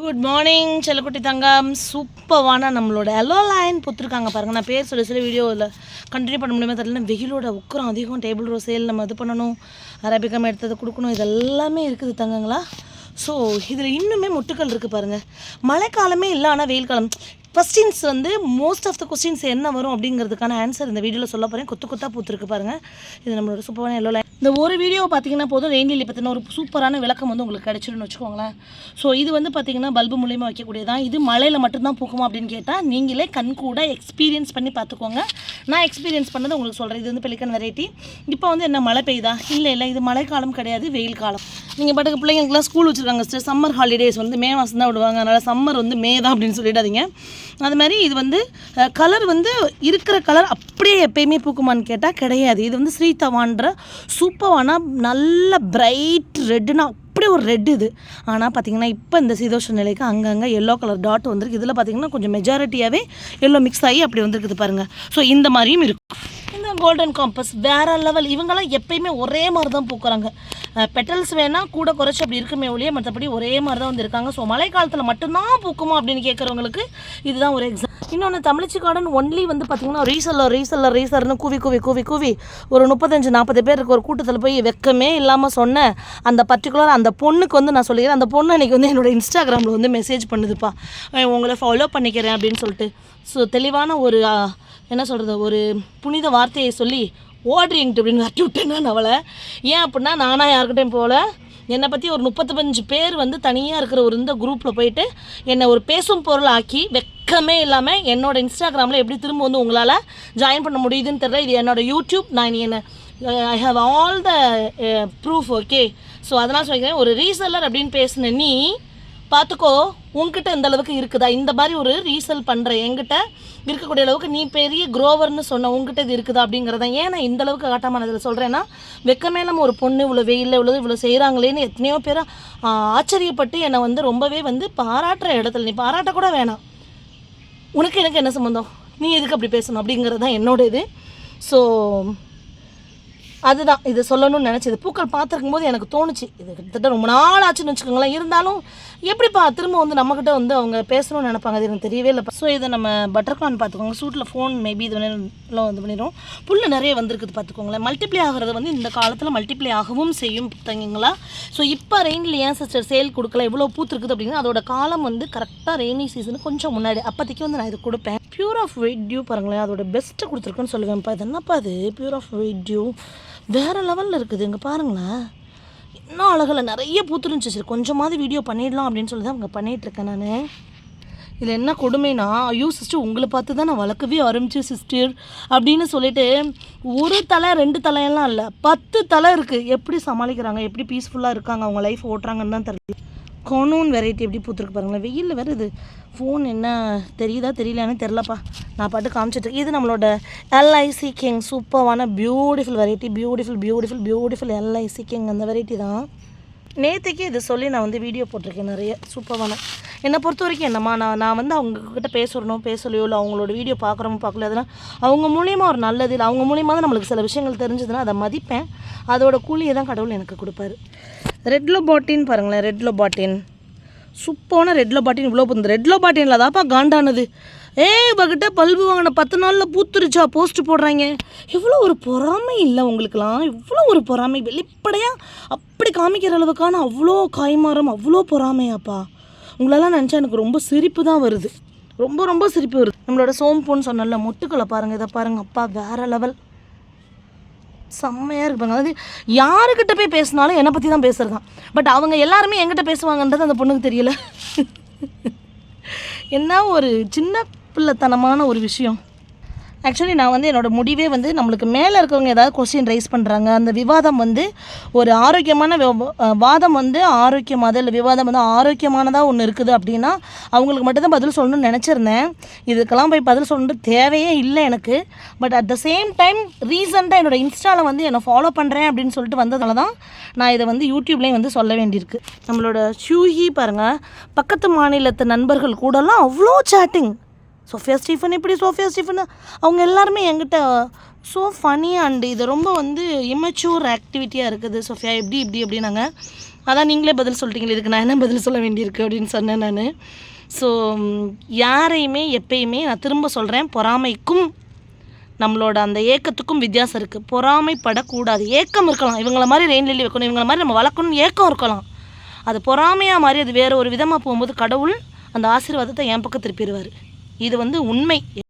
Good morning செல்லக்குட்டி தங்கம். சூப்பரான நம்மளோட எல்லோ லைன் பொத்துருக்காங்க பாருங்க. நான் பேர் சொல்லி சொல்லி வீடியோவில் கண்டினியூ பண்ண முடியுமா தெரியல. வெயிலோட உக்கரம் அதிகம். டேபிள் ரோ சேல் நம்ம இது பண்ணணும். அரபிக்கம் எடுத்தது கொடுக்கணும். இது எல்லாமே இருக்குது தங்கங்களா? ஸோ இதில் இன்னுமே முட்டுக்கள் இருக்குது பாருங்கள் மழைக்காலமே இல்லை ஆனால் வெயில் காலம். கொஸ்டின்ஸ் வந்து மோஸ்ட் ஆஃப் த கொஸ்டின்ஸ் என்ன வரும் அப்படிங்கிறதுக்கான ஆன்சர் இந்த வீடியோவில் சொல்ல போகிறேன் கொத்து கொத்தாக பூத்துருக்கு பாருங்கள் இது நம்மளோட சூப்பரான எல்லோ லைன் இந்த ஒரு வீடியோ பார்த்தீங்கன்னா போதும். ரெயின்லி பற்றின ஒரு சூப்பரான விளக்கம் வந்து உங்களுக்கு கிடச்சிருன்னு வச்சுக்கோங்களேன். ஸோ இது வந்து பார்த்தீங்கன்னா பல்பு மூலியமாக வைக்கக்கூடியதான் இது மழையில் மட்டும்தான் பூக்குமா அப்படின்னு கேட்டால் நீங்களே கண் கூட எக்ஸ்பீரியன்ஸ் பண்ணி பார்த்துக்கோங்க நான் எக்ஸ்பீரியன்ஸ் பண்ணதை உங்களுக்கு சொல்கிறேன் இது வந்து பெலிக்கன் வெரைட்டி இப்போ வந்து என்ன மழை பெய்யுதா? இல்லை இல்லை இது மழைக்காலம் கிடையாது வெயில் காலம். நீங்கள் பாட்டுக்கு பிள்ளைங்களுக்குலாம் ஸ்கூல் வச்சுருக்காங்க சிஸ்டர் சம்மர் ஹாலிடேஸ் வந்து மே மாதம் தான் விடுவாங்க. அதனால் சம்மர் வந்து மே தான் அப்படின்னு சொல்லிடாதீங்க. அது மாதிரி இது வந்து கலர் வந்து இருக்கிற கலர் அப்படியே எப்பயுமே பூக்குமான்னு கேட்டால் கிடையாது. இது வந்து ஸ்ரீதவான்ற சூப்பரான நல்ல பிரைட் ரெட்டுனா அப்படியே ஒரு ரெட் இது. ஆனால் பார்த்தீங்கன்னா இப்போ இந்த சீதோஷ நிலைக்கு அங்கங்கே எல்லோ கலர் டாட் வந்திருக்கு. இதில் பார்த்தீங்கன்னா கொஞ்சம் மெஜாரிட்டியாகவே எல்லோ மிக்ஸ் ஆகி அப்படி வந்திருக்குது பாருங்கள் ஸோ இந்த மாதிரியும் இருக்கும். இந்த கோல்டன் காம்பஸ் வேற லெவல் இவங்கெல்லாம் எப்பயுமே ஒரே மாதிரி தான் பூக்குறாங்க. பெட்டல்ஸ் வேணால் கூட குறைச்சி அப்படி இருக்குமே ஒழிய மற்றபடி ஒரே மாதிரி தான் வந்து இருக்காங்க. ஸோ மழை காலத்தில் மட்டும்தான் பூக்குமா அப்படின்னு கேட்குறவங்களுக்கு இதுதான் ஒரு எக்ஸாம் இன்னொன்று தமிழ்ச்சி கார்டன் ஒன்லி வந்து பார்த்தீங்கன்னா ரீசல்லர் ரீசல்லர் ரீசர்னு கூவி கூவி கூவி கூவி ஒரு முப்பத்தஞ்சு நாற்பது பேர் இருக்க ஒரு கூட்டத்தில் போய் வெக்கமே இல்லாமல் சொன்ன அந்த பர்டிகுலர் அந்த பொண்ணுக்கு வந்து நான் சொல்லிக்கிறேன். அந்த பொண்ணு அன்றைக்கி வந்து என்னோட இன்ஸ்டாகிராமில் வந்து மெசேஜ் பண்ணுதுப்பா. உங்களை ஃபாலோ பண்ணிக்கிறேன் அப்படின்னு சொல்லிட்டு. ஸோ தெளிவான ஒரு என்ன சொல்கிறது ஒரு புனித வார்த்தையை சொல்லி ஓடுறீங்கிட்டு அப்படின்னு வரட்டி விட்டேன் அவளை. ஏன் அப்படின்னா நானாக யாருக்கிட்டையும் போகல. என்னை பற்றி ஒரு முப்பத்தஞ்சு பேர் வந்து தனியாக இருக்கிற ஒரு இந்த குரூப்பில் போயிட்டு என்னை ஒரு பேசும் பொருள் ஆக்கி வெக்கமே இல்லாமல் என்னோட இன்ஸ்டாகிராமில் எப்படி திரும்ப வந்து உங்களால் ஜாயின் பண்ண முடியுதுன்னு தெரியல. இது என்னோட யூடியூப் நான் என்ன I have all the proof okay so அதனால் சொல்லிக்கிறேன். ஒரு ரீசெல்லர் அப்படின்னு பேசின நீ பார்த்துக்கோ உன்கிட்ட இந்த அளவுக்கு இருக்குதா? இந்த மாதிரி ஒரு ரீசெல் பண்ணுற என்கிட்ட இருக்கக்கூடிய அளவுக்கு நீ பெரிய குரோவர்னு சொன்ன உங்ககிட்ட இது இருக்குதா அப்படிங்கிறத ஏன் நான் இந்த அளவுக்கு காட்டாமல் இதில் சொல்கிறேன்னா வெக்கமே நம்ம ஒரு பொண்ணு இவ்வளோ வெயிலில் இவ்வளோ இவ்வளோ செய்கிறாங்களேன்னு எத்தனையோ பேர் ஆச்சரியப்பட்டு என்னை வந்து ரொம்பவே வந்து பாராட்டுற இடத்துல நீ பாராட்ட கூட வேணாம். உனக்கு எனக்கு என்ன சம்மந்தம் நீ எதுக்கு அப்படி பேசணும் அப்படிங்கிறது தான் என்னோட இது. ஸோ அதுதான் இது சொல்லணும்னு நினச்சது. பூக்கள் பார்த்துருக்கும் போது எனக்கு தோணுச்சு இது கிட்டத்தட்ட ரொம்ப நாள் ஆச்சுன்னு வச்சுக்கோங்களேன். இருந்தாலும் எப்படிப்பா திரும்ப வந்து நம்மக்கிட்ட வந்து அவங்க பேசணும்னு நினைப்பாங்க அது எனக்கு தெரியவே இல்லை ஸோ இதை நம்ம பட்டர்கான் பார்த்துக்கோங்க. சூட்டில் ஃபோன் மேபி இது வேணாலும் இது பண்ணிடும் புல்லு நிறைய வந்திருக்குது பார்த்துக்கோங்களேன். மல்டிப்ளை ஆகிறது வந்து இந்த காலத்தில் மல்டிப்ளை ஆகவும் செய்யும் தங்கிங்களா ஸோ இப்போ ரெயினில் ஏன் சிஸ்டர் சேல் கொடுக்கல? இவ்வளோ பூத்துருக்குது அப்படின்னா அதோட காலம் வந்து கரெக்டாக ரெய்னி சீசனுக்கு கொஞ்சம் முன்னாடி. அப்போதைக்கு வந்து நான் இது கொடுப்பேன். பியூர் ஆஃப் வெயிட் டியூ பாருங்களேன். அதோட பெஸ்ட்டு கொடுத்துருக்குன்னு சொல்லுவேன்ப்பா. இது என்னப்பா அது பியூர் ஆஃப் வெயிட் டியூ வேறு லெவலில் இருக்குது. இங்கே பாருங்களேன். இன்னும் அழகில் நிறைய பூத்துருந்துச்சு சரி கொஞ்சமாவது வீடியோ பண்ணிடலாம் அப்படின்னு சொல்லி தான் அவங்க பண்ணிகிட்ருக்கேன் நான். இதில் என்ன கொடுமைனா ஐயோ சிஸ்டர் உங்களை பார்த்து தான் நான் வளர்க்கவே ஆரம்பிச்சேன் சிஸ்டர். அப்படின்னு சொல்லிட்டு ஒரு தலை ரெண்டு தலையெல்லாம் இல்லை. பத்து தலை இருக்குது எப்படி சமாளிக்கிறாங்க? எப்படி பீஸ்ஃபுல்லாக இருக்காங்க? அவங்க லைஃப் ஓட்டுறாங்கன்னு தான் தெரியல கொனூன் வெரைட்டி எப்படி பூத்துருக்கு பாருங்களேன். வெயிலில் வேறு இது ஃபோன் என்ன தெரியுதா தெரியலான்னு தெரிலப்பா நான் பாட்டு காமிச்சிட்டு இது நம்மளோட எல்ஐசி கிங் சூப்பரான beautiful variety beautiful beautiful beautiful LIC king அந்த வெரைட்டி தான். நேற்றுக்கு இது சொல்லி நான் வந்து வீடியோ போட்டிருக்கேன் நிறைய சூப்பரான என்னை பொறுத்த வரைக்கும் என்னம்மா நான் நான் வந்து அவங்கக்கிட்ட பேசணும் பேசலையோ இல்லை அவங்களோட வீடியோ பார்க்குறோமோ பார்க்கல அதெல்லாம் அவங்க மூலியமாக ஒரு நல்லது இல்லை. அவங்க மூலியமாக தான் நம்மளுக்கு சில விஷயங்கள் தெரிஞ்சதுன்னா அதை மதிப்பேன். அதோட கூலியை தான் கடவுள் எனக்கு கொடுப்பாரு. ரெட்லோ பாட்டின் பாருங்களேன் ரெட்லோ பாட்டின் சூப்பரான ரெட்லோ பாட்டின் இவ்வளோ இந்த ரெட்லோ பாட்டினில் தான்ப்பா காண்டானது. ஏ இவகிட்ட பல்பு வாங்கின பத்து நாளில் பூத்துருச்சா போஸ்ட் போடுறாங்க. இவ்வளோ ஒரு பொறாமை இல்லை உங்களுக்குலாம் இவ்வளோ ஒரு பொறாமை வெளிப்படையாக அப்படி காமிக்கிற அளவுக்கான அவ்வளோ காய்மாரம் அவ்வளோ பொறாமையாப்பா. உங்களெல்லாம் நினச்சா எனக்கு ரொம்ப சிரிப்பு தான் வருது. ரொம்ப ரொம்ப சிரிப்பு வருது. நம்மளோட சோம்புன்னு சொன்னல மொட்டுக்களை பாருங்கள் இதை பாருங்கள் அப்பா வேறு லெவல் செம்மையாக இருப்பாங்க அதாவது யாருக்கிட்ட போய் பேசினாலும் என்னை பற்றி தான் பேசுறது தான். பட் அவங்க எல்லாருமே எங்கிட்ட பேசுவாங்கன்றது அந்த பொண்ணுக்கு தெரியல. என்ன ஒரு சின்ன பிள்ளைத்தனமான ஒரு விஷயம். ஆக்சுவலி நான் வந்து என்னோடய முடிவே வந்து நம்மளுக்கு மேலே இருக்கவங்க ஏதாவது கொஸ்டின் ரைஸ் பண்ணுறாங்க அந்த விவாதம் வந்து ஒரு ஆரோக்கியமான வாதம் வந்து ஆரோக்கியமாக இல்லை விவாதம் வந்து ஆரோக்கியமானதாக ஒன்று இருக்குது அப்படின்னா அவங்களுக்கு மட்டும்தான் பதில் சொல்லணும்னு நினச்சிருந்தேன். இதுக்கெல்லாம் போய் பதில் சொல்லணும் தேவையே இல்லை எனக்கு. But at the same time ரீசெண்டாக என்னோடய இன்ஸ்டாவில் வந்து என்னை ஃபாலோ பண்ணுறேன் அப்படின்னு சொல்லிட்டு வந்ததால தான் நான் இதை வந்து யூடியூப்லேயும் வந்து சொல்ல வேண்டியிருக்கு. நம்மளோட ஷூஹி பாருங்கள் பக்கத்து மாநிலத்து நண்பர்கள் கூடலாம் அவ்வளோ சேட்டிங் சோஃபியா ஸ்டீஃபன் இப்படி சோஃபியா ஸ்டீஃபன்? அவங்க எல்லாருமே என்கிட்ட ஸோ ஃபனி அண்டு இது ரொம்ப வந்து இமச்சூர் ஆக்டிவிட்டியாக இருக்குது சோஃபியா. எப்படி இப்படி அப்படின்னாங்க அதான் நீங்களே பதில் சொல்லிட்டீங்களே இதுக்கு நான் என்ன பதில் சொல்ல வேண்டியிருக்கு? அப்படின்னு சொன்னேன் நான். ஸோ யாரையுமே எப்பயுமே நான் திரும்ப சொல்கிறேன் பொறாமைக்கும் நம்மளோட அந்த ஏக்கத்துக்கும் வித்தியாசம் இருக்குது பொறாமைப்படக்கூடாது. ஏக்கம் இருக்கலாம். இவங்கள மாதிரி ரெயின் வைக்கணும் இவங்கள மாதிரி நம்ம வளர்க்கணும்னு ஏக்கம் இருக்கலாம். அது பொறாமையாக மாதிரி அது வேறு ஒரு விதமாக போகும்போது கடவுள் அந்த ஆசீர்வாதத்தை என் பக்கம் திருப்பிடுவார். இது வந்து உண்மை.